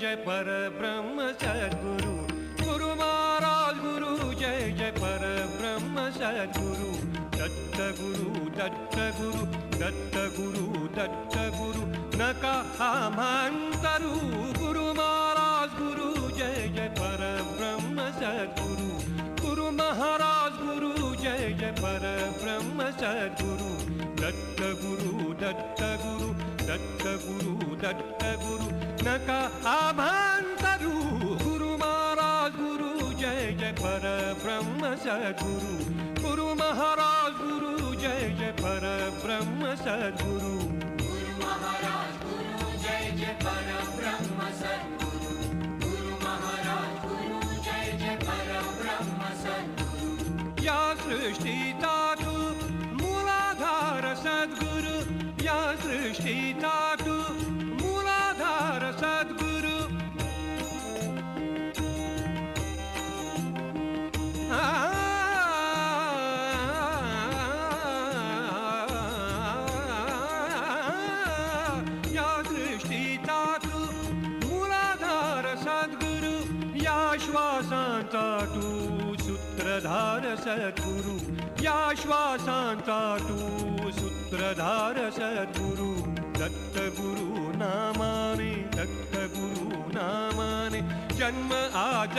जय पर ब्रह्म सदगुरु गुरु महाराज, गुरु जय जय पर ब्रह्म सदगुरु दत्त गुरु दत्त गुरु दत्त गुरु दत्त गुरु नका मंतरु गुरु महाराज, गुरु जय जय पर ब्रह्म सदगुरु गुरु महाराज, गुरु जय जय पर ब्रह्म सद्गुरु दत्त गुरु दत्त गुरु दत्त गुरु दत्त गुरु नका आभांतरु गुरु महाराज गुरु जय जय पर ब्रह्म सद्गुरु। गुरु महाराज गुरु जय जय पर ब्रह्म सद्गुरु। गुरु महाराज गुरु जय जय पर ब्रह्म सद्गुरु। गुरु महाराज गुरु जय जय पर ब्रह्म सद्गुरु। या सृष्टी ताटु मूलाधार सद्गुरु। या सृष्टी ताटु श्वासांचा तू सूत्रधार सद्गुरु। या श्वासांचा तू सूत्रधार सद्गुरु। दत्त गुरु नामाने दत्त गुरु नामाने। जन्म आज